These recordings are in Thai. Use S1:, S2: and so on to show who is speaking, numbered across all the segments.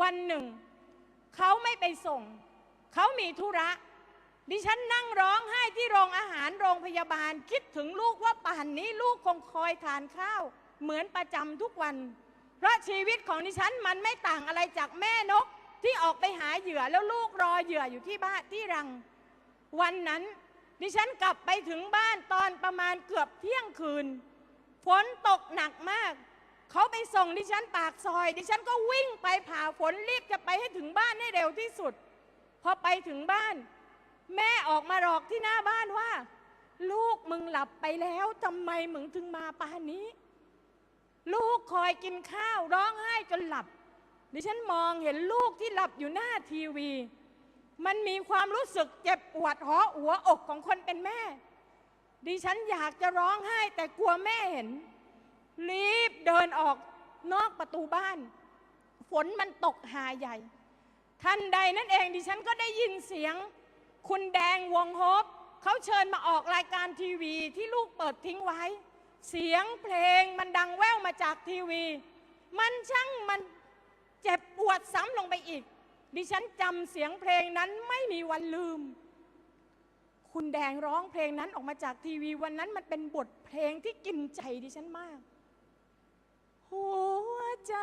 S1: วันหนึ่ง เขาไม่ไปส่ง เขามีธุระ ดิฉันนั่งร้องไห้ที่โรงอาหารโรงพยาบาล คิดถึงลูกว่าป่านนี้ลูกคงคอยทานข้าว เหมือนประจำทุกวัน เพราะชีวิตของดิฉันมันไม่ต่างอะไรจากแม่นก ที่ออกไปหาเหยื่อแล้วลูกรอเหยื่ออยู่ที่บ้านที่รัง วันนั้น ดิฉันกลับไปถึงบ้านตอนประมาณเกือบเที่ยงคืนฝนตกหนักมาก เขาไปส่งดิฉันปากซอย ดิฉันก็วิ่งไปผ่าฝนรีบจะไปให้ถึงบ้านให้เร็วที่สุด พอไปถึงบ้าน แม่ออกมาหลอกที่หน้าบ้านว่า ลูกมึงหลับไปแล้วทำไมมึงถึงมาป่านนี้ ลูกคอยกินข้าวร้องไห้จนหลับ ดิฉันมองเห็นลูกที่หลับอยู่หน้าทีวี มันมีความรู้สึกเจ็บปวดหัวหัวอกของคนเป็นแม่ ดิฉันอยากจะร้องไห้แต่กลัวแม่เห็น รีบเดินออกนอกประตูบ้าน ฝนมันตกหาใหญ่ทันใดนั่นเองดิฉันก็ได้ยินเสียง คุณแดงวงโฮบเขาเชิญมาออกรายการทีวีที่ลูกเปิดทิ้งไว้ เสียงเพลงมันดังแว่วมาจากทีวี มันช่างมันเจ็บปวดซ้ำลงไปอีก ดิฉันจำเสียงเพลงนั้นไม่มีวันลืม คุณแดงร้องเพลงนั้นออกมาจากทีวีวันนั้นมันเป็นบทเพลงที่กินใจดิฉันมาก หัวใจ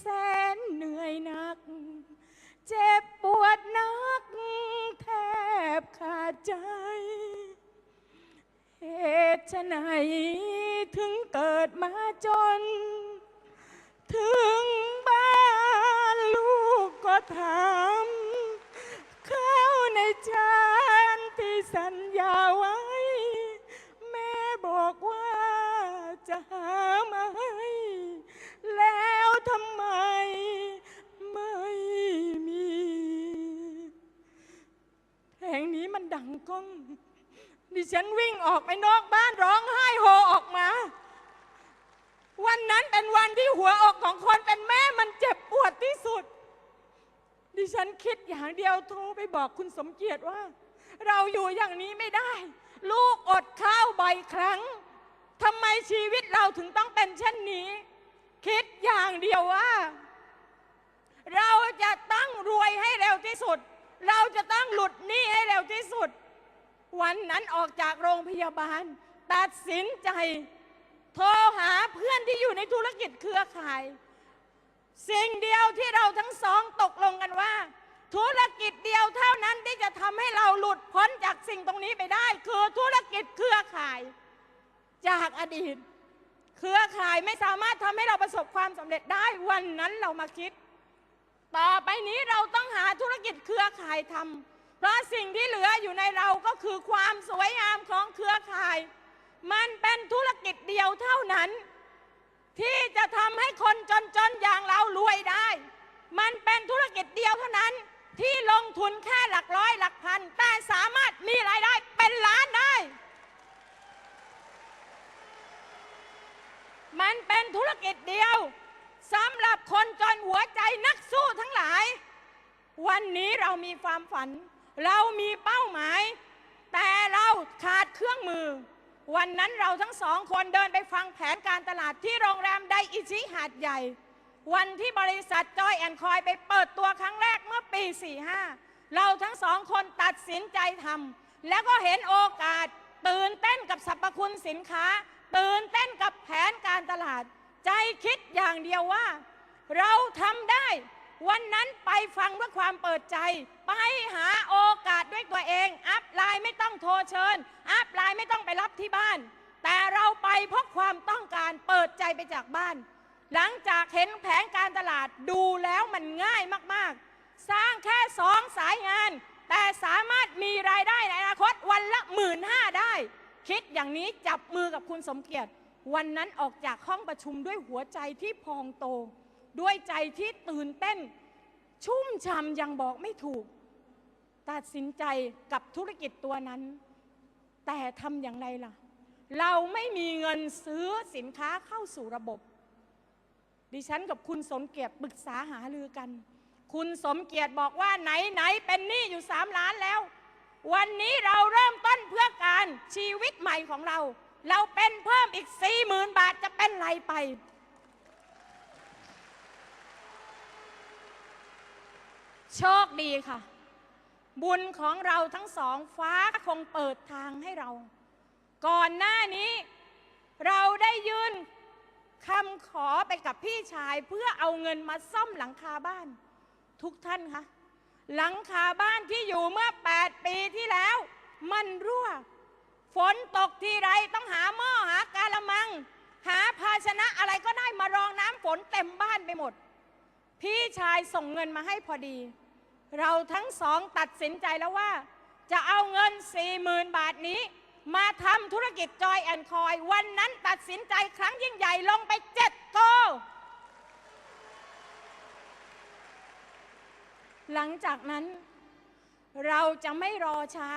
S1: แสนเหนื่อยหนัก เจ็บปวดนัก แทบขาดใจ เหตุไฉนถึงเกิดมาจน ถึงบ้านลูกก็ถามข้าวในจานที่สัญญาไว้ แม่บอกว่าจะหา องดิฉันวิ่งออกไปนอกบ้านร้องไห้โฮออกมา วันนั้นเป็นวันที่หัวอกของคนเป็นแม่มันเจ็บปวดที่สุด ดิฉันคิดอย่างเดียวโทรไปบอกคุณสมเกียรติว่า เราอยู่อย่างนี้ไม่ได้ ลูกอดข้าวบ่อยครั้งทำไมชีวิตเราถึงต้องเป็นเช่นนี้ คิดอย่างเดียวว่า เราจะต้องรวยให้เร็วที่สุด เราจะต้องหลุดหนี้ให้เร็วที่สุด วันนั้นออกจากโรงพยาบาล ตัดสินใจ โทรหาเพื่อนที่อยู่ในธุรกิจเครือข่าย สิ่งเดียวที่เราทั้งสองตกลงกันว่า ธุรกิจเดียวเท่านั้นที่จะทำให้เราหลุดพ้นจากสิ่งตรงนี้ไปได้ คือธุรกิจเครือข่าย จากอดีต เครือข่ายไม่สามารถทำให้เราประสบความสำเร็จได้วันนั้นเรามาคิด ต่อไปนี้เราต้องหาธุรกิจเครือข่ายทำ เพราะสิ่งที่เหลืออยู่ในเราก็คือความสวยงามของเครือข่าย มันเป็นธุรกิจเดียวเท่านั้น ที่จะทำให้คนจนๆอย่างเรารวยได้ มันเป็นธุรกิจเดียวเท่านั้นที่ลงทุนแค่หลักร้อยหลักพัน แต่สามารถมีรายได้เป็นล้านได้ มันเป็นธุรกิจเดียวสำหรับคนจนหัวใจนักสู้ทั้งหลาย วันนี้เรามีความฝัน เรามีเป้าหมาย แต่เราขาดเครื่องมือ วันนั้นเราทั้งสองคนเดินไปฟังแผนการตลาดที่โรงแรมไดอิชิหาดใหญ่ วันที่บริษัทจอยแอนคอยไปเปิดตัวครั้งแรกเมื่อปี 45 เราทั้งสองคนตัดสินใจทำแล้วก็เห็นโอกาสตื่นเต้นกับสรรพคุณสินค้า ตื่นเต้นกับแผนการตลาด ใจคิดอย่างเดียวว่า เราทำได้ วันนั้นไปฟังด้วยความเปิดใจ ไปหาโอกาสด้วยตัวเอง อัพไลน์ไม่ต้องโทรเชิญ อัพไลน์ไม่ต้องไปรับที่บ้าน แต่เราไปเพราะความต้องการเปิดใจไปจากบ้าน หลังจากเห็นแผนการตลาดดูแล้วมันง่ายมากๆ สร้างแค่สองสายงาน แต่สามารถมีรายได้ในอนาคตวันละหมื่นห้าได้ คิดอย่างนี้จับมือกับคุณสมเกียรติ วันนั้นออกจากห้องประชุมด้วยหัวใจที่พองโต ด้วยใจที่ตื่นเต้น ชุ่มช่ำยังบอกไม่ถูก ตัดสินใจกับธุรกิจตัวนั้น แต่ทำอย่างไรล่ะ เราไม่มีเงินซื้อสินค้าเข้าสู่ระบบ ดิฉันกับคุณสมเกียรติปรึกษาหารือกัน คุณสมเกียรติบอกว่าไหนไหนเป็นหนี้อยู่สามล้านแล้ว วันนี้เราเริ่มต้นเพื่อการชีวิตใหม่ของเรา เราเป็นเพิ่มอีกสี่หมื่นบาทจะเป็นไรไป โชคดีค่ะ บุญของเราทั้งสองฟ้าคงเปิดทางให้เรา ก่อนหน้านี้เราได้ยื่นคำขอไปกับพี่ชายเพื่อเอาเงินมาซ่อมหลังคาบ้าน ทุกท่านคะหลังคาบ้านที่อยู่เมื่อ 8 ปีที่แล้ว มันรั่ว ฝนตกทีไรต้องหาหม้อหากาละมัง หาภาชนะอะไรก็ได้มารองน้ำฝนเต็มบ้านไปหมด พี่ชายส่งเงินมาให้พอดี เราทั้งสองตัดสินใจแล้วว่า จะเอาเงิน 40,000 บาทนี้ มาทำธุรกิจจอยแอนคอย วันนั้นตัดสินใจครั้งยิ่งใหญ่ลงไปเจ็ดโกหลังจากนั้น เราจะไม่รอช้า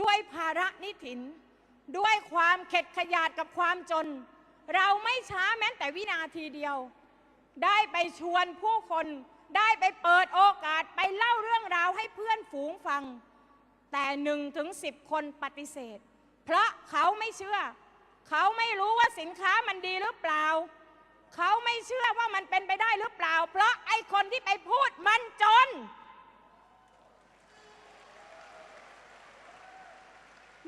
S1: ด้วยภาระนิถิน ด้วยความเข็ดขยาดกับความจน เราไม่ช้าแม้แต่วินาทีเดียว ได้ไปชวนผู้คน ได้ไปเปิดโอกาสไปเล่าเรื่องราวให้เพื่อนฝูงฟัง แต่หนึ่งถึงสิบคนปฏิเสธ เพราะเขาไม่เชื่อ เขาไม่รู้ว่าสินค้ามันดีหรือเปล่า เขาไม่เชื่อว่ามันเป็นไปได้หรือเปล่า เพราะไอ้คนที่ไปพูดมันจน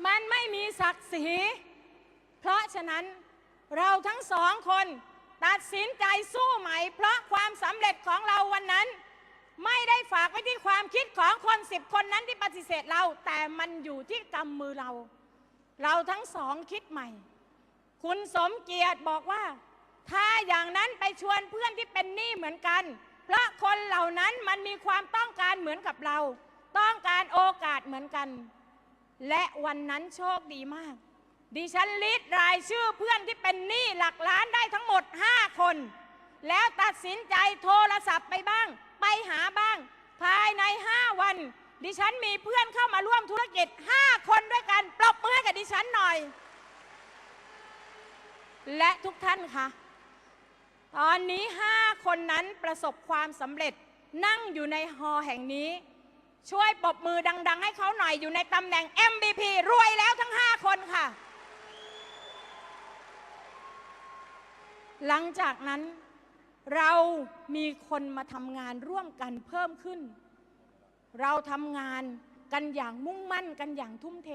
S1: มันไม่มีศักดิ์ศรีเพราะฉะนั้นเราทั้งสองคน ตัดสินใจสู้ใหม่ เพราะความสำเร็จของเราวันนั้น ไม่ได้ฝากไว้ที่ความคิดของคนสิบคนนั้นที่ปฏิเสธเรา แต่มันอยู่ที่กำมือเรา เราทั้งสองคิดใหม่ คุณสมเกียรติบอกว่า ถ้าอย่างนั้นไปชวนเพื่อนที่เป็นหนี้เหมือนกัน เพราะคนเหล่านั้นมันมีความต้องการเหมือนกับเรา ต้องการโอกาสเหมือนกัน และวันนั้นโชคดีมาก ดิฉันลิดรายชื่อเพื่อนที่เป็นหนี้หลักล้านได้ทั้งหมด 5 คน แล้วตัดสินใจโทรศัพท์ไปบ้าง ไปหาบ้าง ภายใน 5 วัน ดิฉันมีเพื่อนเข้ามาร่วมธุรกิจ 5 คนด้วยกันปรบมือกับดิฉันหน่อย และทุกท่านคะตอนนี้ 5 คนนั้นประสบความสำเร็จนั่งอยู่ในฮอแห่งนี้ ช่วยปรบมือดัง ๆ ให้เขาหน่อยอยู่ในตำแหน่ง MVP รวยแล้วทั้ง 5 คนค่ะ หลังจากนั้นเรามีคนมาทำงานร่วมกันเพิ่มขึ้น เราทำงานกันอย่างมุ่งมั่นกันอย่างทุ่มเท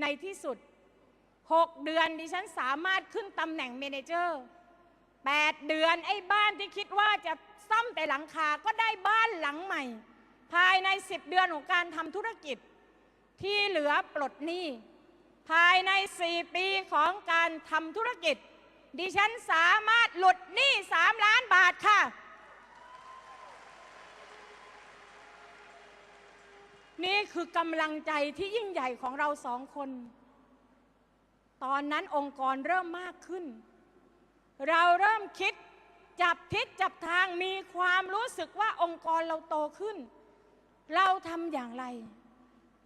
S1: ในที่สุด 6 เดือนดิฉันสามารถขึ้นตำแหน่งเมนเจอร์8เดือนไอ้บ้านที่คิดว่าจะซ่อมแต่หลังคาก็ได้บ้านหลังใหม่ ภายใน 10 เดือนของการทำธุรกิจ ที่เหลือปลดหนี้ภายใน 4 ปีของการทำธุรกิจ ดิฉันสามารถหลุดหนี้3ล้านบาทค่ะ นี่คือกำลังใจที่ยิ่งใหญ่ของเราสองคน ตอนนั้นองค์กรเริ่มมากขึ้น เราเริ่มคิดจับทิศจับทางมีความรู้สึกว่าองค์กรเราโตขึ้น เราทำอย่างไร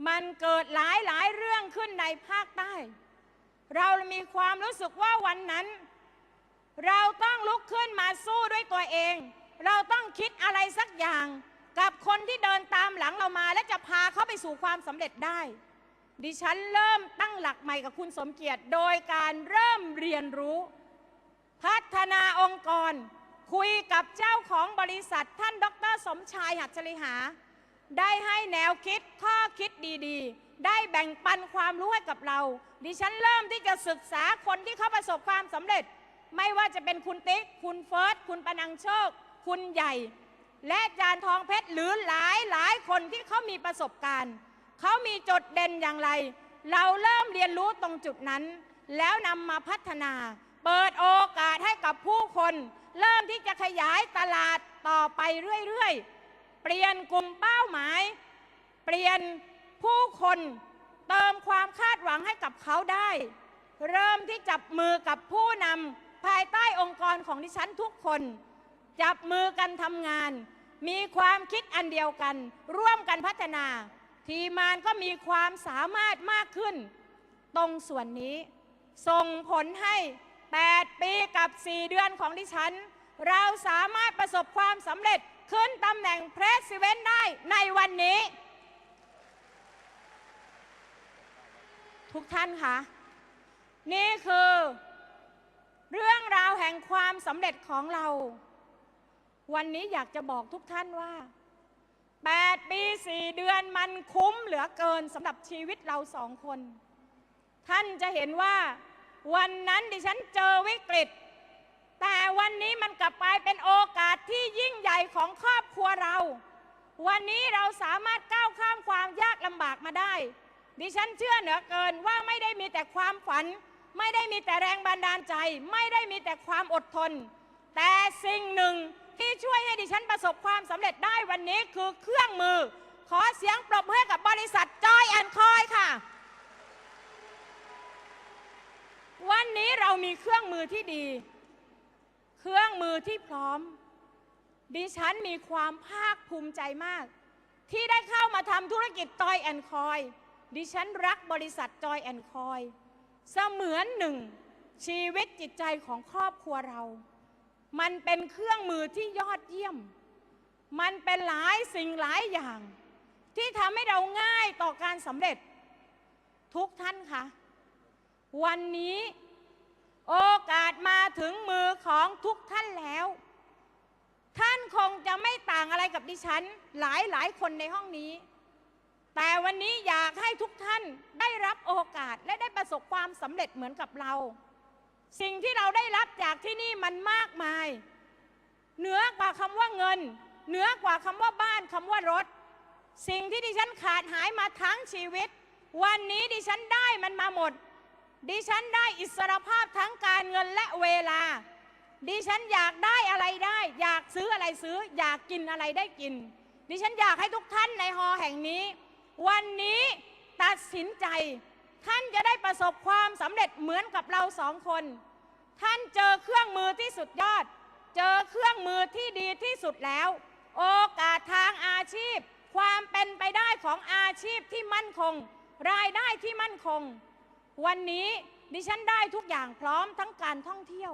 S1: มันเกิดหลายหลายเรื่องขึ้นในภาคใต้ เรามีความรู้สึกว่าวันนั้น เราต้องลุกขึ้นมาสู้ด้วยตัวเอง เราต้องคิดอะไรสักอย่าง กับคนที่เดินตามหลังเรามาและจะพาเขาไปสู่ความสำเร็จได้ ดิฉันเริ่มตั้งหลักใหม่กับคุณสมเกียรติ โดยการเริ่มเรียนรู้ พัฒนาองค์กร คุยกับเจ้าของบริษัทท่านดร สมชายหัตถลิหา ได้ให้แนวคิดข้อคิดดีๆ ได้แบ่งปันความรู้ให้กับเรา ดิฉันเริ่มที่จะศึกษาคนที่เขาประสบความสำเร็จ ไม่ว่าจะเป็นคุณติ๊ก คุณเฟิร์ส คุณปนังโชค คุณใหญ่ และจานทองเพชรหรือหลายหลายคนที่เขามีประสบการณ์ เขามีจุดเด่นอย่างไร เราเริ่มเรียนรู้ตรงจุดนั้น แล้วนำมาพัฒนา เปิดโอกาสให้กับผู้คน เริ่มที่จะขยายตลาดต่อไปเรื่อยๆ เปลี่ยนกลุ่มเป้าหมาย เปลี่ยนผู้คนเติมความคาดหวังให้กับเขาได้ เริ่มที่จับมือกับผู้นำ ภายใต้องค์กรของดิฉันทุกคน จับมือกันทำงาน มีความคิดอันเดียวกัน ร่วมกันพัฒนา ทีมานก็มีความสามารถมากขึ้น ตรงส่วนนี้ ส่งผลให้ 8 ปีกับ 4 เดือนของดิฉัน เราสามารถประสบความสำเร็จขึ้นตำแหน่งเพรสซิเวนได้ในวันนี้ ทุกท่านคะนี่คือ เรื่องราวแห่งความสำเร็จของเรา วันนี้อยากจะบอกทุกท่านว่า 8 ปี 4 เดือนมันคุ้มเหลือเกินสำหรับชีวิตเราสองคน ท่านจะเห็นว่า วันนั้นดิฉันเจอวิกฤต แต่วันนี้มันกลับกลายเป็นโอกาสที่ยิ่งใหญ่ของครอบครัวเรา วันนี้เราสามารถก้าวข้ามความยากลำบากมาได้ ดิฉันเชื่อเหนือเกินว่าไม่ได้มีแต่ความฝัน ไม่ได้มีแต่แรงบันดาลใจ ไม่ได้มีแต่ความอดทน แต่สิ่งหนึ่งที่ช่วยให้ดิฉันประสบความสำเร็จได้วันนี้คือเครื่องมือ ขอเสียงปรบมือให้กับบริษัทจอยแอนคอยค่ะ วันนี้เรามีเครื่องมือที่ดี เครื่องมือที่พร้อม ดิฉันมีความภาคภูมิใจมาก ที่ได้เข้ามาทำธุรกิจจอยแอนคอยดิฉันรักบริษัทจอยแอนคอย เสมือนหนึ่ง ชีวิตจิตใจของครอบครัวเรา มันเป็นเครื่องมือที่ยอดเยี่ยม มันเป็นหลายสิ่งหลายอย่าง ที่ทำให้เราง่ายต่อการสำเร็จ ทุกท่านคะวันนี้โอกาสมาถึงมือของทุกท่านแล้ว ท่านคงจะไม่ต่างอะไรกับดิฉัน หลายหลายคนในห้องนี้ แต่วันนี้อยากให้ทุกท่านได้รับโอกาสและได้ประสบความสำเร็จเหมือนกับเรา สิ่งที่เราได้รับจากที่นี่มันมากมาย เหนือกว่าคำว่าเงิน เหนือกว่าคำว่าบ้านคำว่ารถ สิ่งที่ดิฉันขาดหายมาทั้งชีวิต วันนี้ดิฉันได้มันมาหมด ดิฉันได้อิสรภาพทั้งการเงินและเวลา ดิฉันอยากได้อะไรได้ อยากซื้ออะไรซื้อ อยากกินอะไรได้กิน ดิฉันอยากให้ทุกท่านในฮอแห่งนี้ วันนี้ตัดสินใจ ท่านจะได้ประสบความสำเร็จเหมือนกับเราสองคน ท่านเจอเครื่องมือที่สุดยอด เจอเครื่องมือที่ดีที่สุดแล้ว โอกาสทางอาชีพ ความเป็นไปได้ของอาชีพที่มั่นคง รายได้ที่มั่นคง วันนี้ดิฉันได้ทุกอย่างพร้อมทั้งการท่องเที่ยว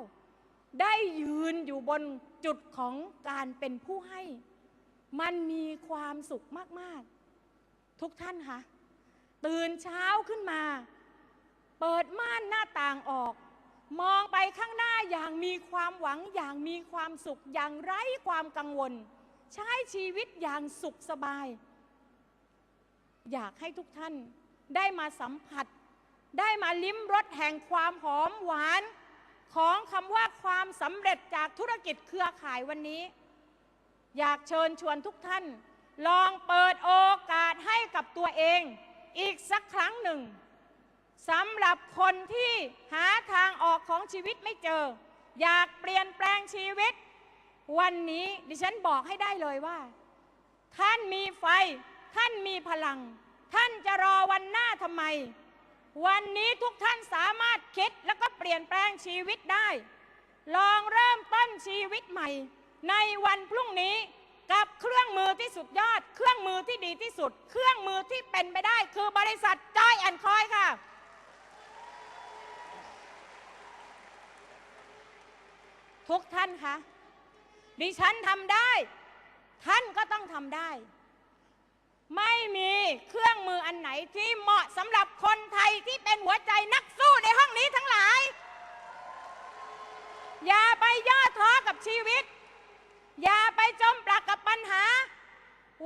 S1: ได้ยืนอยู่บนจุดของการเป็นผู้ให้ มันมีความสุขมาก ๆ ทุกท่านคะตื่นเช้าขึ้นมา เปิดม่านหน้าต่างออก มองไปข้างหน้าอย่างมีความหวังอย่างมีความสุข อย่างไร้ความกังวล ใช้ชีวิตอย่างสุขสบาย อยากให้ทุกท่านได้มาสัมผัส ได้มาลิ้มรสแห่งความหอมหวานของคำว่าความสำเร็จจากธุรกิจเครือข่ายวันนี้ อยากเชิญชวนทุกท่าน ลองเปิดโอกาสให้กับตัวเองอีกสักครั้งหนึ่งสำหรับคนที่หาทางออกของชีวิตไม่เจอ อยากเปลี่ยนแปลงชีวิต วันนี้ดิฉันบอกให้ได้เลยว่า ท่านมีไฟ ท่านมีพลัง ท่านจะรอวันหน้าทำไม วันนี้ทุกท่านสามารถคิดแล้วก็เปลี่ยนแปลงชีวิตได้ ลองเริ่มต้นชีวิตใหม่ ในวันพรุ่งนี้ กับเครื่องมือที่สุดยอด เครื่องมือที่ดีที่สุด เครื่องมือที่เป็นไปได้คือบริษัทจอยแอนคอยค่ะ ทุกท่านคะดิฉันทำได้ ท่านก็ต้องทำได้ ไม่มีเครื่องมืออันไหนที่เหมาะสำหรับคนไทยที่เป็นหัวใจนักสู้ในห้องนี้ทั้งหลาย อย่าไปย่อท้อกับชีวิต อย่าไปจมปลักกับปัญหา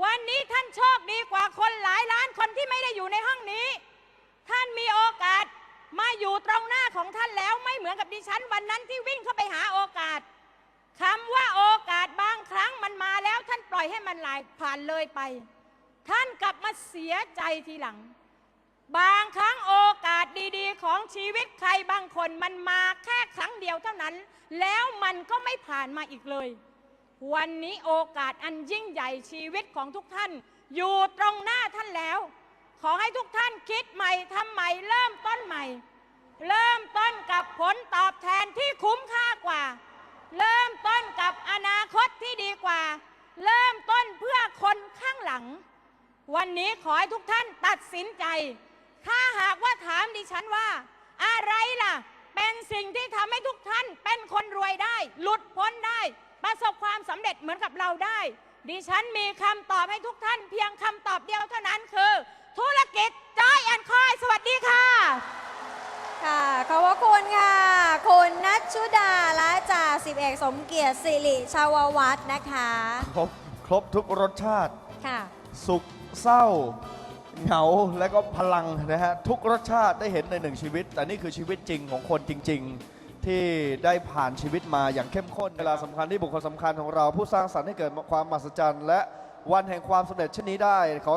S1: วันนี้ท่านโชคดีกว่าคนหลายล้านคนที่ไม่ได้อยู่ในห้องนี้ ท่านมีโอกาสมาอยู่ตรงหน้าของท่านแล้วไม่เหมือนกับดิฉันวันนั้นที่วิ่งเข้าไปหาโอกาสคำว่าโอกาสบางครั้งมันมาแล้วท่านปล่อยให้มันไหลผ่านเลยไป ท่านกลับมาเสียใจทีหลัง บางครั้งโอกาสดีๆ ของชีวิตใครบางคนมันมาแค่ครั้งเดียวเท่านั้น แล้วมันก็ไม่ผ่านมาอีกเลย วันนี้โอกาสอันยิ่งใหญ่ชีวิตของทุกท่าน อยู่ตรงหน้าท่านแล้ว ขอให้ทุกท่านคิดใหม่ทำใหม่เริ่มต้นใหม่ เริ่มต้นกับผลตอบแทนที่คุ้มค่ากว่า เริ่มต้นกับอนาคตที่ดีกว่า เริ่มต้นเพื่อคนข้างหลัง วันนี้ขอให้ทุกท่านตัดสินใจ ถ้าหากว่าถามดิฉันว่า อะไรล่ะ เป็นสิ่งที่ทำให้ทุกท่านเป็นคนรวยได้ หลุดพ้นได้ ประสบความสำเร็จเหมือนกับเราได้ ดิฉันมีคำตอบให้ทุกท่านเพียงคำตอบเดียวเท่านั้นคือ ธุรกิจจอยแอนคอยสวัสดีค่ะ
S2: ค่ะขอบพระคุณค่ะ คุณนัชชุดาและจ่าสิบเอกสมเกียรติสิริชาววัฒน์นะคะ
S3: ครบครบทุกรสชาติ
S2: ค่ะ
S3: สุขเศร้า เหงาและก็พลังนะฮะทุกรสชาติได้เห็นในหนึ่งชีวิต แต่นี่คือชีวิตจริงของคนจริง ๆ ที่ได้ผ่านชีวิตมาอย่างเข้มข้นเวลาสำคัญที่บุคคลสำคัญของเราผู้สร้างสรรค์ให้เกิดความมหัศจรรย์และวันแห่งความสำเร็จเช่นนี้ได้ขอ